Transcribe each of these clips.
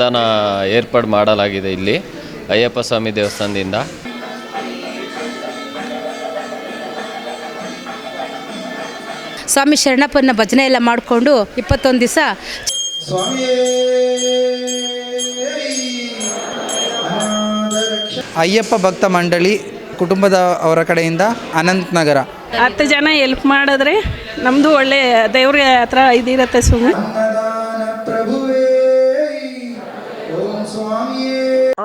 ಅನುದಾನ ಏರ್ಪಾಡು ಮಾಡಲಾಗಿದೆ ಇಲ್ಲಿ. ಅಯ್ಯಪ್ಪ ಸ್ವಾಮಿ ದೇವಸ್ಥಾನದಿಂದ. ಸ್ವಾಮಿ ಶರಣಪ್ಪನ ಭಜನೆ ಎಲ್ಲ ಮಾಡಿಕೊಂಡು ಇಪ್ಪತ್ತೊಂದು ದಿವಸ ಅಯ್ಯಪ್ಪ ಭಕ್ತ ಮಂಡಳಿ ಕುಟುಂಬದ ಅವರ ಕಡೆಯಿಂದ ಅನಂತ್ ನಗರ ಹತ್ತು ಜನ ಹೆಲ್ಪ್ ಮಾಡಿದ್ರೆ ನಮ್ಮದು ಒಳ್ಳೆ ದೇವ್ರ ಹತ್ರ ಇದಿರತ್ತೆ ಸುಮ್ಮನೆ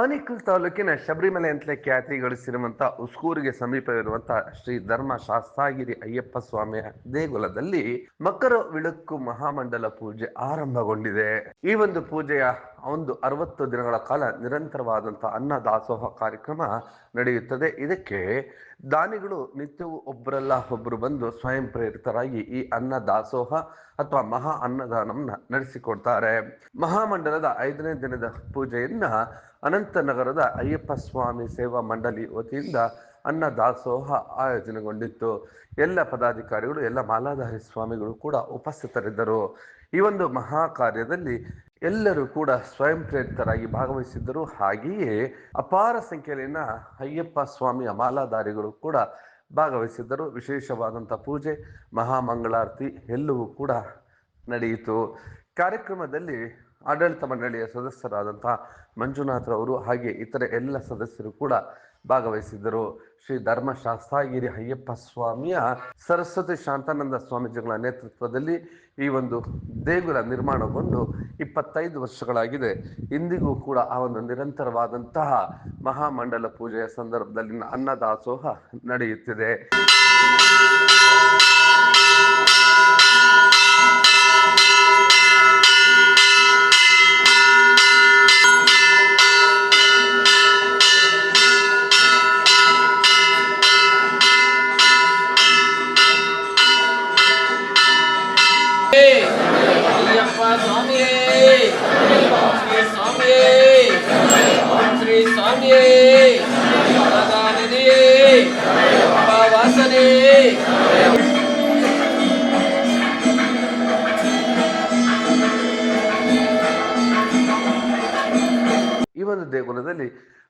ಆನೇಕಲ್ ತಾಲೂಕಿನ ಶಬರಿಮಲೆ ಅಂತಲೇ ಖ್ಯಾತಿ ಗಳಿಸಿರುವಂತ ಉಸ್ಕೂರಿಗೆ ಸಮೀಪವಿರುವಂತ ಶ್ರೀ ಧರ್ಮ ಶಾಸ್ತಾಗಿರಿ ಅಯ್ಯಪ್ಪ ಸ್ವಾಮಿಯ ದೇಗುಲದಲ್ಲಿ ಮಕರ ವಿಳಕ್ಕು ಮಹಾಮಂಡಲ ಪೂಜೆ ಆರಂಭಗೊಂಡಿದೆ. ಈ ಒಂದು ಪೂಜೆಯ ಒಂದು ಅರವತ್ತು ದಿನಗಳ ಕಾಲ ನಿರಂತರವಾದಂತಹ ಅನ್ನ ದಾಸೋಹ ಕಾರ್ಯಕ್ರಮ ನಡೆಯುತ್ತದೆ. ಇದಕ್ಕೆ ದಾನಿಗಳು ನಿತ್ಯವೂ ಒಬ್ಬರಲ್ಲ ಒಬ್ಬರು ಬಂದು ಸ್ವಯಂ ಪ್ರೇರಿತರಾಗಿ ಈ ಅನ್ನ ದಾಸೋಹ ಅಥವಾ ಮಹಾ ಅನ್ನದಾನವನ್ನ ನಡೆಸಿಕೊಡ್ತಾರೆ. ಮಹಾಮಂಡಲದ ಐದನೇ ದಿನದ ಪೂಜೆಯನ್ನ ಅನಂತ ನಗರದ ಅಯ್ಯಪ್ಪ ಸ್ವಾಮಿ ಸೇವಾ ಮಂಡಳಿ ವತಿಯಿಂದ ಅನ್ನ ದಾಸೋಹ ಆಯೋಜನೆಗೊಂಡಿತ್ತು. ಎಲ್ಲ ಪದಾಧಿಕಾರಿಗಳು, ಎಲ್ಲ ಮಾಲಾಧಾರಿ ಸ್ವಾಮಿಗಳು ಕೂಡ ಉಪಸ್ಥಿತರಿದ್ದರು. ಈ ಒಂದು ಮಹಾ ಕಾರ್ಯದಲ್ಲಿ ಎಲ್ಲರೂ ಕೂಡ ಸ್ವಯಂ ಪ್ರೇರಿತರಾಗಿ ಭಾಗವಹಿಸಿದ್ದರು. ಹಾಗೆಯೇ ಅಪಾರ ಸಂಖ್ಯೆಯಲ್ಲಿನ ಅಯ್ಯಪ್ಪ ಸ್ವಾಮಿಯ ಮಾಲಾಧಾರಿಗಳು ಕೂಡ ಭಾಗವಹಿಸಿದ್ದರು. ವಿಶೇಷವಾದಂಥ ಪೂಜೆ, ಮಹಾಮಂಗಳಾರತಿ ಎಲ್ಲವೂ ಕೂಡ ನಡೆಯಿತು. ಕಾರ್ಯಕ್ರಮದಲ್ಲಿ ಆಡಳಿತ ಮಂಡಳಿಯ ಸದಸ್ಯರಾದಂತಹ ಮಂಜುನಾಥ್ರವರು ಹಾಗೆ ಇತರ ಎಲ್ಲ ಸದಸ್ಯರು ಕೂಡ ಭಾಗವಹಿಸಿದ್ದರು. ಶ್ರೀ ಧರ್ಮಶಾಸ್ತ್ರಗಿರಿ ಅಯ್ಯಪ್ಪ ಸ್ವಾಮಿಯ ಸರಸ್ವತಿ ಶಾಂತಾನಂದ ಸ್ವಾಮೀಜಿಗಳ ನೇತೃತ್ವದಲ್ಲಿ ಈ ಒಂದು ದೇಗುಲ ನಿರ್ಮಾಣಗೊಂಡು ಇಪ್ಪತ್ತೈದು ವರ್ಷಗಳಾಗಿದೆ. ಇಂದಿಗೂ ಕೂಡ ಆ ಒಂದು ನಿರಂತರವಾದಂತಹ ಮಹಾಮಂಡಲ ಪೂಜೆಯ ಸಂದರ್ಭದಲ್ಲಿನ ಅನ್ನದಾಸೋಹ ನಡೆಯುತ್ತಿದೆ. ಶ್ರೀ ಸ್ವಾಮಿಯೇ ಶ್ರೀ ಈ ದೇಗುಲದಲ್ಲಿ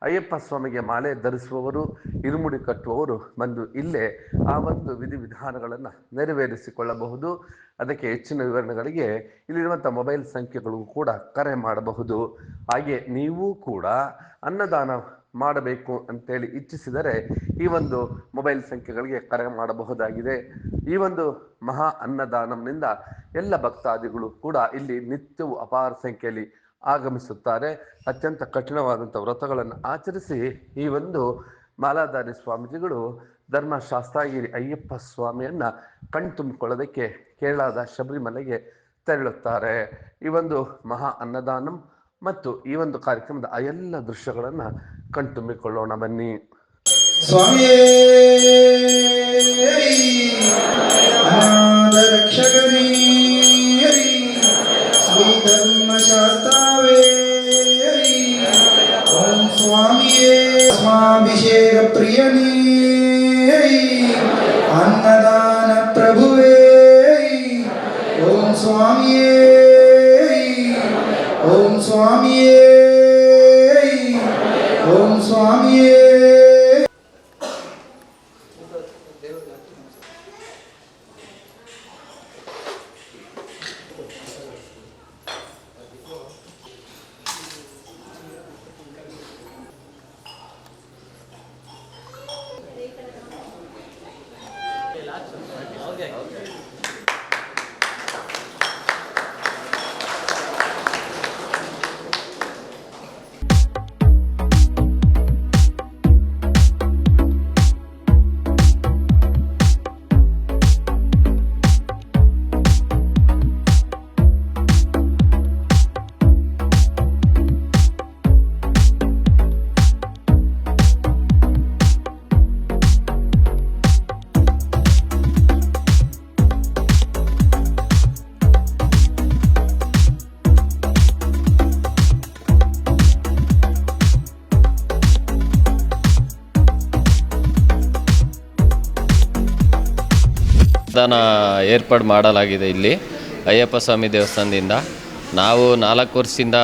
ಅಯ್ಯಪ್ಪ ಸ್ವಾಮಿಗೆ ಮಾಲೆ ಧರಿಸುವವರು, ಇರುಮುಡಿ ಕಟ್ಟುವವರು ಬಂದು ಇಲ್ಲೇ ಆ ಒಂದು ವಿಧಿವಿಧಾನಗಳನ್ನು ನೆರವೇರಿಸಿಕೊಳ್ಳಬಹುದು. ಅದಕ್ಕೆ ಹೆಚ್ಚಿನ ವಿವರಣೆಗಳಿಗೆ ಇಲ್ಲಿರುವಂಥ ಮೊಬೈಲ್ ಸಂಖ್ಯೆಗಳಿಗೂ ಕೂಡ ಕರೆ ಮಾಡಬಹುದು. ಹಾಗೆ ನೀವು ಕೂಡ ಅನ್ನದಾನ ಮಾಡಬೇಕು ಅಂತೇಳಿ ಇಚ್ಛಿಸಿದರೆ ಈ ಒಂದು ಮೊಬೈಲ್ ಸಂಖ್ಯೆಗಳಿಗೆ ಕರೆ ಮಾಡಬಹುದಾಗಿದೆ. ಈ ಒಂದು ಮಹಾ ಅನ್ನದಾನಂನಿಂದ ಎಲ್ಲ ಭಕ್ತಾದಿಗಳು ಕೂಡ ಇಲ್ಲಿ ನಿತ್ಯವೂ ಅಪಾರ ಸಂಖ್ಯೆಯಲ್ಲಿ ಆಗಮಿಸುತ್ತಾರೆ. ಅತ್ಯಂತ ಕಠಿಣವಾದಂಥ ವ್ರತಗಳನ್ನು ಆಚರಿಸಿ ಈ ಒಂದು ಮಾಲಾಧಾರಿ ಸ್ವಾಮೀಜಿಗಳು ಧರ್ಮ ಶಾಸ್ತಾಗಿರಿ ಅಯ್ಯಪ್ಪ ಸ್ವಾಮಿಯನ್ನ ಕಣ್ತುಂಬಿಕೊಳ್ಳೋದಕ್ಕೆ ಕೇರಳದ ಶಬರಿಮಲೆಗೆ ತೆರಳುತ್ತಾರೆ. ಈ ಒಂದು ಮಹಾ ಅನ್ನದಾನಂ ಮತ್ತು ಈ ಒಂದು ಕಾರ್ಯಕ್ರಮದ ಆ ಎಲ್ಲ ದೃಶ್ಯಗಳನ್ನು ಕಣ್ತುಂಬಿಕೊಳ್ಳೋಣ ಬನ್ನಿ. ಸ್ವಾಮಿಯೇ શ્રી ધર્મ શાસ્ત્રાવે ઓમ સ્વામીએ સ્વાભિષેક પ્રિયની okay. okay. ಅನುದಾನ ಏರ್ಪಾಡು ಮಾಡಲಾಗಿದೆ ಇಲ್ಲಿ ಅಯ್ಯಪ್ಪ ಸ್ವಾಮಿ ದೇವಸ್ಥಾನದಿಂದ. ನಾವು ನಾಲ್ಕು ವರ್ಷದಿಂದ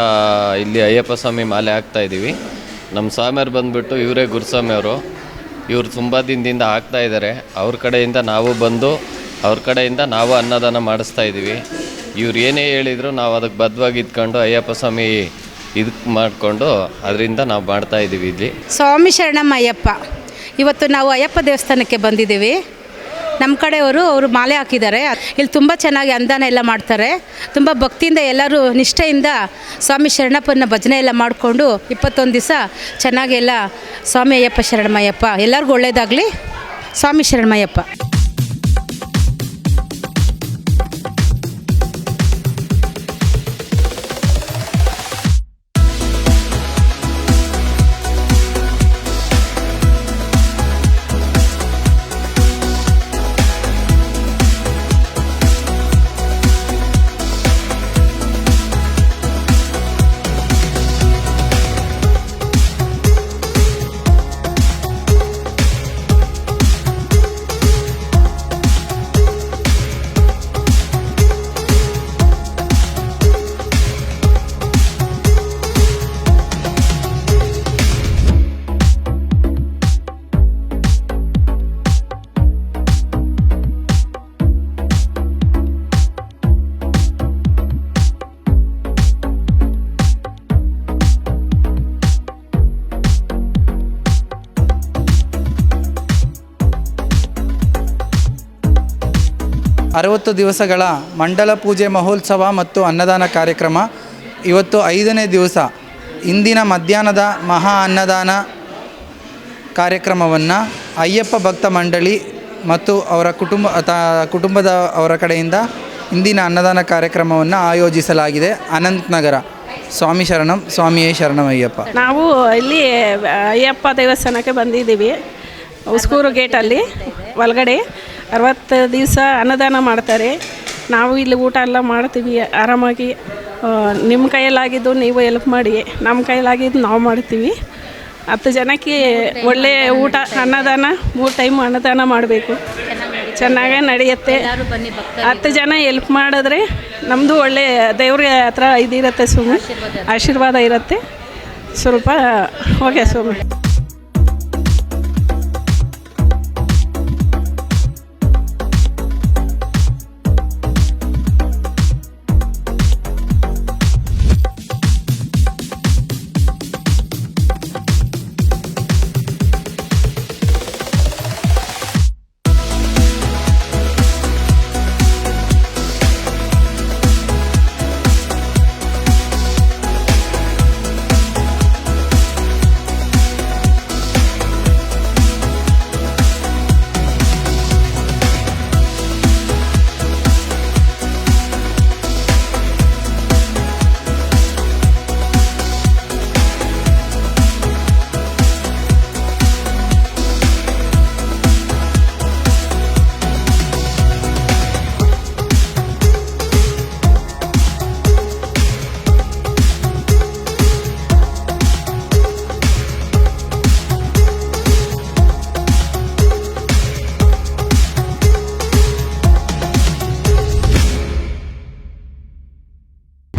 ಇಲ್ಲಿ ಅಯ್ಯಪ್ಪ ಸ್ವಾಮಿ ಮಾಲೆ ಹಾಕ್ತಾ ಇದ್ದೀವಿ. ನಮ್ಮ ಸ್ವಾಮಿಯವ್ರು ಬಂದುಬಿಟ್ಟು ಇವರೇ ಗುರುಸ್ವಾಮಿಯವರು ಇವರು ತುಂಬ ದಿನದಿಂದ ಹಾಕ್ತಾ ಇದ್ದಾರೆ. ಅವ್ರ ಕಡೆಯಿಂದ ನಾವು ಬಂದು ಅವ್ರ ಕಡೆಯಿಂದ ನಾವು ಅನ್ನದಾನ ಮಾಡಿಸ್ತಾ ಇದ್ದೀವಿ. ಇವ್ರು ಏನೇ ಹೇಳಿದ್ರು ನಾವು ಅದಕ್ಕೆ ಬದ್ಧವಾಗಿ ಇದ್ಕೊಂಡು ಅಯ್ಯಪ್ಪ ಸ್ವಾಮಿ ಇದಕ್ಕೆ ಮಾಡಿಕೊಂಡು ಅದರಿಂದ ನಾವು ಮಾಡ್ತಾ ಇದ್ದೀವಿ ಇಲ್ಲಿ. ಸ್ವಾಮಿ ಶರಣಮ್ಮ ಅಯ್ಯಪ್ಪ. ಇವತ್ತು ನಾವು ಅಯ್ಯಪ್ಪ ದೇವಸ್ಥಾನಕ್ಕೆ ಬಂದಿದ್ದೀವಿ. ನಮ್ಮ ಕಡೆಯವರು ಅವರು ಮಾಲೆ ಹಾಕಿದ್ದಾರೆ. ಇಲ್ಲಿ ತುಂಬ ಚೆನ್ನಾಗಿ ಅಂದಾನ ಎಲ್ಲ ಮಾಡ್ತಾರೆ. ತುಂಬ ಭಕ್ತಿಯಿಂದ ಎಲ್ಲರೂ ನಿಷ್ಠೆಯಿಂದ ಸ್ವಾಮಿ ಶರಣಪ್ಪನ ಭಜನೆ ಎಲ್ಲ ಮಾಡಿಕೊಂಡು ಇಪ್ಪತ್ತೊಂದು ದಿವಸ ಚೆನ್ನಾಗಿ ಎಲ್ಲ ಸ್ವಾಮಿ ಅಯ್ಯಪ್ಪ ಶರಣಮಯ್ಯಪ್ಪ. ಎಲ್ಲರಿಗೂ ಒಳ್ಳೆಯದಾಗಲಿ ಸ್ವಾಮಿ ಶರಣಮಯ್ಯಪ್ಪ. ಅರವತ್ತು ದಿವಸಗಳ ಮಂಡಲ ಪೂಜೆ ಮಹೋತ್ಸವ ಮತ್ತು ಅನ್ನದಾನ ಕಾರ್ಯಕ್ರಮ. ಇವತ್ತು ಐದನೇ ದಿವಸ ಇಂದಿನ ಮಧ್ಯಾಹ್ನದ ಮಹಾ ಅನ್ನದಾನ ಕಾರ್ಯಕ್ರಮವನ್ನು ಅಯ್ಯಪ್ಪ ಭಕ್ತ ಮಂಡಳಿ ಮತ್ತು ಅವರ ಕುಟುಂಬ, ತ, ಕುಟುಂಬದ ಅವರ ಕಡೆಯಿಂದ ಇಂದಿನ ಅನ್ನದಾನ ಕಾರ್ಯಕ್ರಮವನ್ನು ಆಯೋಜಿಸಲಾಗಿದೆ. ಅನಂತನಗರ. ಸ್ವಾಮಿ ಶರಣಂ, ಸ್ವಾಮಿಯೇ ಶರಣಮಯ್ಯಪ್ಪ ನಾವು ಇಲ್ಲಿ, ಅಯ್ಯಪ್ಪ ದೇವಸ್ಥಾನಕ್ಕೆ ಬಂದಿದ್ದೀವಿ. ಉಸ್ಕೂರು ಗೇಟಲ್ಲಿ, ಒಳಗಡೆ. ಅರವತ್ತು ದಿವಸ ಅನ್ನದಾನ ಮಾಡ್ತಾರೆ. ನಾವು ಇಲ್ಲಿ ಊಟ ಎಲ್ಲ ಮಾಡ್ತೀವಿ, ಆರಾಮಾಗಿ ನಿಮ್ಮ ಕೈಯಲ್ಲಾಗಿದ್ದು ನೀವು ಎಲ್ಪ್ ಮಾಡಿ ನಮ್ಮ ಕೈಯಲ್ಲಾಗಿದ್ದು ನಾವು ಮಾಡ್ತೀವಿ. ಹತ್ತು ಜನಕ್ಕೆ ಒಳ್ಳೆಯ ಊಟ, ಅನ್ನದಾನ, ಮೂರು ಟೈಮ್ ಅನ್ನದಾನ ಮಾಡಬೇಕು. ಚೆನ್ನಾಗೇ ನಡೆಯುತ್ತೆ. ಹತ್ತು ಜನ ಎಲ್ಪ್ ಮಾಡಿದ್ರೆ ನಮ್ಮದು ಒಳ್ಳೆ ದೇವ್ರ ಹತ್ರ ಇದಿರುತ್ತೆ ಸುಮ್ಮನೆ ಆಶೀರ್ವಾದ ಇರುತ್ತೆ. ಸ್ವಲ್ಪ, ಓಕೆ ಸುಮ್ಮನೆ